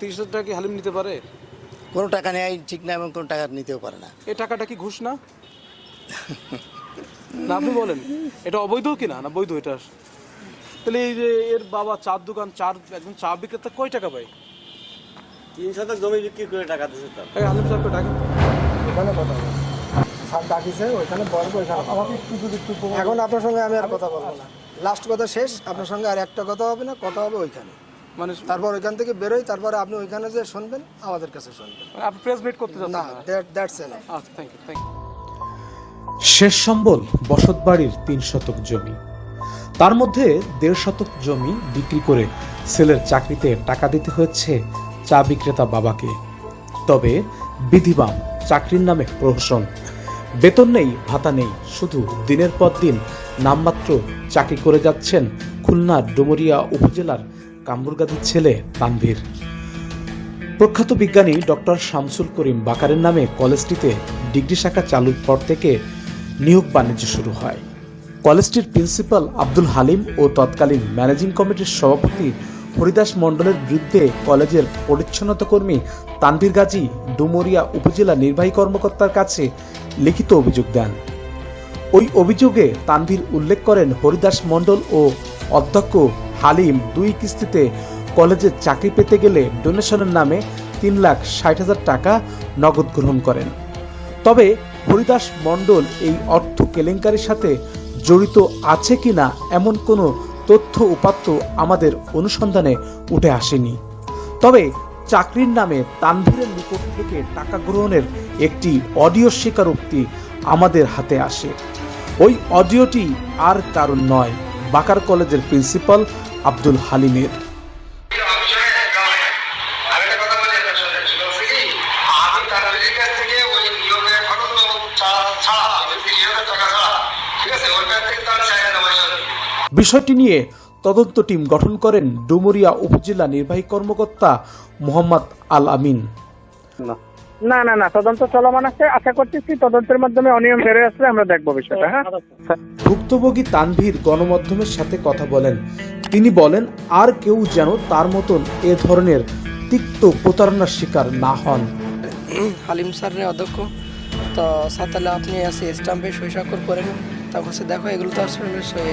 তিরিশ হাজার টাকা কি হালিম নিতে পারে? কোনো টাকা নেয় ঠিক না এবং কোনো টাকা নিতেও পারে না। এই টাকাটা কি ঘুষ না? না আপনি বলেন এটা অবৈধ কিনা? না বৈধ এটা তাহলে এই যে এর বাবা চার দোকান চার একজন চা বিক্রেতা কয় টাকা পায়? তিন শতক জমি বিক্রি করে টাকা দিচ্ছে তার। এই হালিম সাহেবকে ডাকেন। ওখানে কথা স্যার ডাকিছে ওইখানে বলব ওইখানে আমাকে একটু যদি একটু এখন আপনার সঙ্গে আমি আর কথা বলব না। লাস্ট কথা শেষ আপনার সঙ্গে আর একটা কথা হবে না কথা হবে ওইখানে। মানে তারপর ওইখান থেকে বেরোই তারপরে আপনি ওইখানে যে শুনবেন আমাদের কাছে শুনবেন। মানে আপনি প্রেস মিট করতে না যাচ্ছেন দ্যাটস এনাফ আচ্ছা থ্যাংক ইউ থ্যাংক ইউ শেষ সম্বল বসতবাড়ির তিন শতক জমি। তার মধ্যে দেড় শতক জমি বিক্রি করে ছেলের চাকরিতে টাকা দিতে হয়েছে চা বিক্রেতা বাবাকে। তবে বিধিবাম চাকরির নামে প্রহসন। বেতন নেই ভাতা নেই শুধু দিনের পর দিন নামমাত্র চাকরি করে যাচ্ছেন খুলনার ডুমুরিয়া উপজেলার কাম্বুরগাদির ছেলে তানভীর। প্রখ্যাত বিজ্ঞানী ডক্টর শামসুল করিম বাকারের নামে কলেজটিতে ডিগ্রি শাখা চালুর পর থেকে নিয়োগ বাণিজ্য শুরু হয়। কলেজটির প্রিন্সিপাল আব্দুল হালিম ও তৎকালীন ম্যানেজিং কমিটির সভাপতি হরিদাস মণ্ডলের বিরুদ্ধে কলেজের পরিচ্ছন্নতা কর্মী তানভীর গাজী ডুমুরিয়া উপজেলা নির্বাহী কর্মকর্তার কাছে লিখিত অভিযোগ দেন। ওই অভিযোগে তানভীর উল্লেখ করেন হরিদাস মণ্ডল ও অধ্যক্ষ হালিম দুই কিস্তিতে কলেজে চাকরি পেতে গেলে ডোনেশনের নামে তিন লাখ ষাট হাজার টাকা নগদ গ্রহণ করেন। তবে হরিদাস মণ্ডল এই অর্থ কেলেঙ্কারির সাথে জড়িত আছে কিনা এমন কোনো তথ্য উপাত্ত আমাদের অনুসন্ধানে উঠে আসেনি। তবে চাকরির নামে তানভীরের নিকট থেকে টাকা গ্রহণের একটি অডিও স্বীকারোক্তি আমাদের হাতে আসে। ওই অডিওটি আর কারণ নয়। বাকার কলেজের প্রিন্সিপাল আব্দুল হালিমের। বিষয়টি নিয়ে তদন্ত টিম গঠন করেন ডুমুরিয়া উপজেলা নির্বাহী কর্মকর্তা মোহাম্মদ আল আমিন। না না না তদন্ত চলমান আছে। আশা করতেছি তদন্তের মাধ্যমে অনিয়ম বেড়ে আসলে আমরা দেখব বিষয়টা হ্যাঁ? ভুক্তভোগী তানভীর গণমাধ্যমের সাথে কথা বলেন। তিনি বলেন আর কেউ যেন তার মতন এ ধরনের তিক্ত প্রতারণার শিকার না হন। হালিম স্যারের অধ্যক্ষ তো সাতালে আপনি আছে স্টাম্পে সই স্বাক্ষর করেন। তারপর সে দেখো এগুলো তো আসলে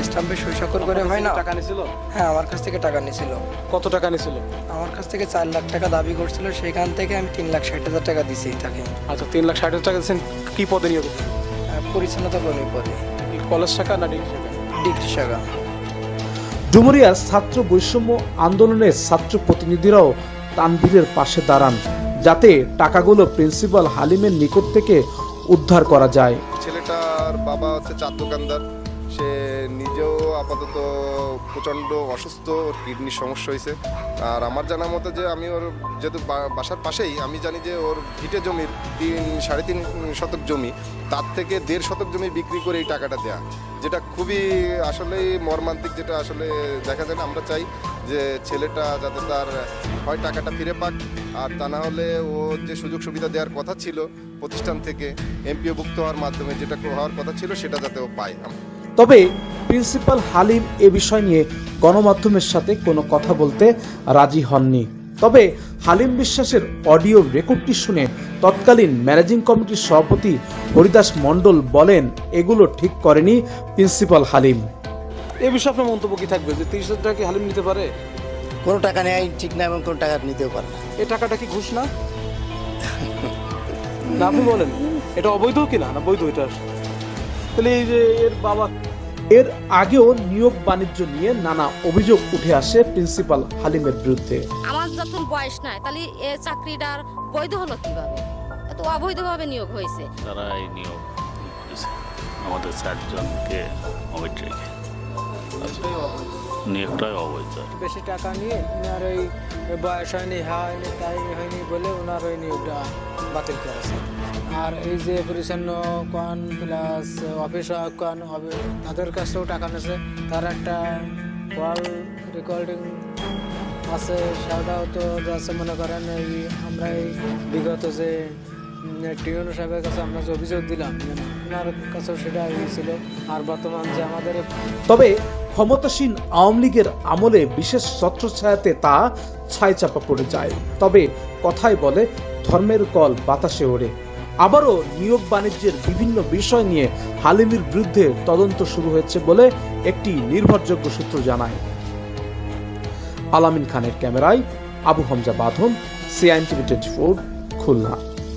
স্টাম্পে সই স্বাক্ষর করে হয় না? টাকা নিছিল? হ্যাঁ আমার কাছ থেকে টাকা নিয়েছিল কত টাকা নিছিল? আমার কাছ থেকে চার লাখ টাকা দাবি করছিল সেখান থেকে আমি তিন লাখ ষাট হাজার টাকা দিছি তাকে। আচ্ছা তিন লাখ ষাট হাজার টাকা দিচ্ছেন কি পদে নিয়োগ? আহ, পরিচ্ছন্নতা কর্মী পদে। কলেজ শাখা না ডিগ্রি শাখা? ডিগ্রি শাখা। ডুমুরিয়ার ছাত্র বৈষম্য আন্দোলনের ছাত্র প্রতিনিধিরাও তানভীরের পাশে দাঁড়ান যাতে টাকাগুলো প্রিন্সিপাল হালিমের নিকট থেকে উদ্ধার করা যায়। ছেলেটার বাবা হচ্ছে চার দোকানদার। সে নিজেও আপাতত প্রচণ্ড অসুস্থ, ওর কিডনির সমস্যা হয়েছে। আর আমার জানা মতো যে আমি ওর যেহেতু বাসার পাশেই, আমি জানি যে ওর ভিটে জমির তিন, সাড়ে তিন শতক জমি, তার থেকে দেড় শতক জমি বিক্রি করে এই টাকাটা দেয়া। যেটা খুবই আসলেই মর্মান্তিক, যেটা আসলে দেখা যায় না। আমরা চাই যে ছেলেটা যাতে তার হয় টাকাটা ফিরে পাক। আর তা না হলে ও যে সুযোগ সুবিধা দেওয়ার কথা ছিল প্রতিষ্ঠান থেকে এমপিওভুক্ত হওয়ার মাধ্যমে যেটা হওয়ার কথা ছিল, সেটা যাতে ও পায়। তবে প্রিন্সিপাল হালিম এ বিষয় নিয়ে গণমাধ্যমের সাথে কোনো কথা বলতে রাজি হননি। তবে হালিম বিশ্বাসের অডিও রেকর্ডটি শুনে তৎকালীন ম্যানেজিং কমিটির সভাপতি হরিদাস মণ্ডল বলেন এগুলো ঠিক করেনি প্রিন্সিপাল হালিম। এ বিষয়ে আপনার মন্তব্য কি থাকবে যে তিরিশ হাজার টাকা কি হালিম নিতে পারে? কোনো টাকা নেয় ঠিক না এবং কোনো টাকা নিতেও পারে না। এই টাকাটা কি ঘুষ না? না আপনি বলেন এটা অবৈধ কিনা? না বৈধ এটা। তাহলে এই যে এর বাবা এর আগেও নিয়োগ বাণিজ্য নিয়ে নানা অভিযোগ উঠে আসে প্রিন্সিপাল হালিমের বিরুদ্ধে। আমার যখন বয়স নাই তাহলে এ চাকরিটার বৈধ হলো কীভাবে? এত অবৈধভাবে নিয়োগ হয়েছে। তারা এই নিয়োগ করেছে। আমাদের চারজনকে অবৈধ রেখে। নিয়োগটাই অবৈধ। বেশি টাকা নিয়ে ওনার ওই বয়স হয়নি হয়নি তাই হয়নি বলে ওনার ওই নিয়োগটা বাতিল করেছে। আর এই যে পরিচ্ছন্ন কন প্লাস অফিস কন তাদের কাছেও টাকা নিয়েছে। তার একটা কল রেকর্ডিং আছে সেটাও তো যাচ্ছে মনে করেন। এই আমরা এই বিগত যে টিউন সাহেবের কাছে আমরা যে অভিযোগ দিলাম ওনার কাছেও সেটা ছিল আর বর্তমান যে আমাদের তবে ক্ষমতাসীন আওয়ামী লীগের আমলে বিশেষ ছত্রছায়াতে তা ছাই চাপা পড়ে যায়। তবে কথায় বলে, ধর্মের কল বাতাসে ওড়ে। আবারও নিয়োগ বাণিজ্যের বিভিন্ন বিষয় নিয়ে হালিমির বিরুদ্ধে তদন্ত শুরু হয়েছে বলে একটি নির্ভরযোগ্য সূত্র জানায়। আলামিন খানের ক্যামেরায় আবু হামজা বাঁধন সিআইন টিভি টোয়েন্টি ফোর, খুলনা।